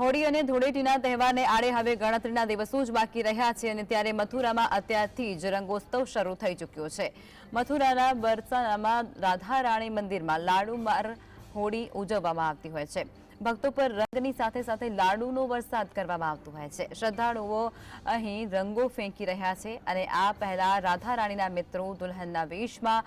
હોળી અને ધૂળેટીના તહેવારને આડે હવે ગણતરીના દિવસો જ બાકી રહ્યા છે અને ત્યારે મથુરામાં અત્યારથી જ રંગોત્સવ શરૂ થઈ ચૂક્યો છે. મથુરાના બરસાનામાં રાધા રાણી મંદિરમાં લાડુ માર હોળી ઉજવવામાં આવતી હોય છે. ભક્તો પર રંગની સાથે સાથે લાડુનો વરસાદ કરવામાં આવતો હોય છે. શ્રદ્ધાળુઓ અહીં રંગો ફેંકી રહ્યા છે અને આ પહેલા રાધા રાણીના મિત્રો દુલ્હનના વેશમાં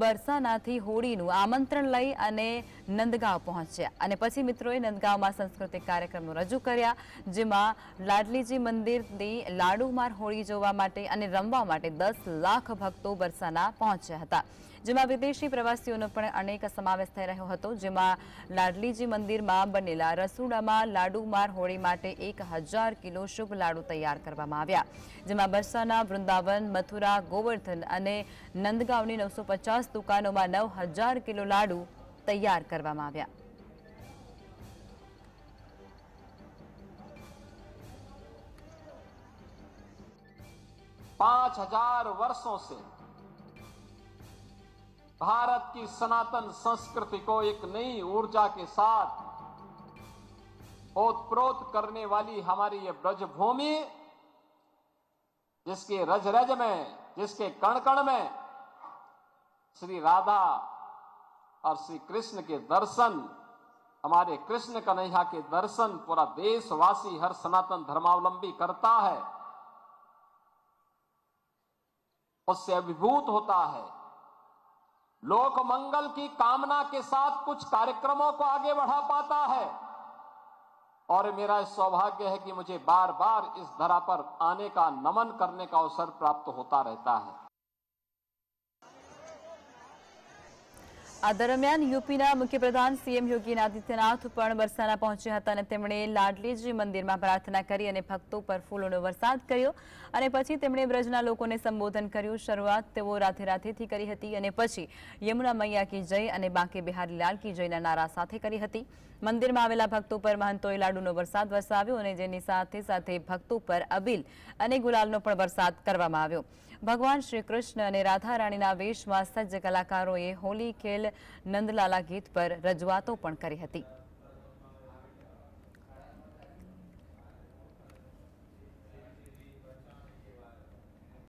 બરસાનાથી હોળીનું આમંત્રણ લઈ અને નંદગાંવ પહોંચ્યા. અને પછી મિત્રોએ નંદગાંવમાં સાંસ્કૃતિક કાર્યક્રમો રજૂ કર્યા, જેમાં લાડલીજી મંદિરની લાડુમાર હોળી જોવા માટે અને રમવા માટે દસ લાખ ભક્તો બરસાના પહોંચ્યા હતા. જેમાં વિદેશી પ્રવાસીઓનો પણ અનેક સમાવેશ થઈ રહ્યો હતો, જેમાં લાડલીજી મંદિરમાં બનેલા રસોડામાં લાડુમાર હોળી માટે એક હજાર કિલો શુભ લાડુ તૈયાર કરવામાં આવ્યા. જેમાં બરસાના વૃંદાવન, મથુરા, ગોવર્ધન અને નંદગાંવની નવસો પચાસ દુકાનોમાં નવ હજાર કિલો લાડુ તૈયાર કરવામાં આવ્યા पांच हजार वर्षों से भारत की सनातन संस्कृति को एक नई ऊर्जा के साथ ओतप्रोत करने वाली हमारी ये ब्रजभूमि जिसके रज रज में जिसके कण कण में श्री राधा और श्री कृष्ण के दर्शन, हमारे कृष्ण कन्हैया के दर्शन पूरा देशवासी हर सनातन धर्मावलंबी करता है। उससे अभिभूत होता है। लोक मंगल की कामना के साथ कुछ कार्यक्रमों को आगे बढ़ा पाता है। और मेरा सौभाग्य है कि मुझे बार बार इस धरा पर आने का नमन करने का अवसर प्राप्त होता रहता है। આ દરમિયાન યુપીના મુખ્યપ્રધાન સીએમ યોગી આદિત્યનાથ પણ બરસાના પહોંચ્યા હતા અને તેમણે લાડલીજી મંદિરમાં પ્રાર્થના કરી અને ભક્તો પર ફૂલોનો વરસાદ કર્યો અને પછી તેમણે બ્રજના લોકોને સંબોધન કર્યું. શરૂઆત તેઓ રાધે રાધેથી કરી હતી અને પછી યમુના મૈયા કી જય અને બાંકે બિહારી લાલ કી જયના નારા સાથે કરી હતી. મંદિરમાં આવેલા ભક્તો પર મહંતોએ લાડુનો વરસાદ વરસાવ્યો અને જેની સાથે સાથે ભક્તો પર અબીલ અને ગુલાલનો પણ વરસાદ કરવામાં આવ્યો. ભગવાન શ્રી કૃષ્ણ અને રાધા રાણીના વેશમાં સજ્જ કલાકારોએ હોલી ખેલ નંદલાલા ગીત પર રજૂઆતો પણ કરી હતી.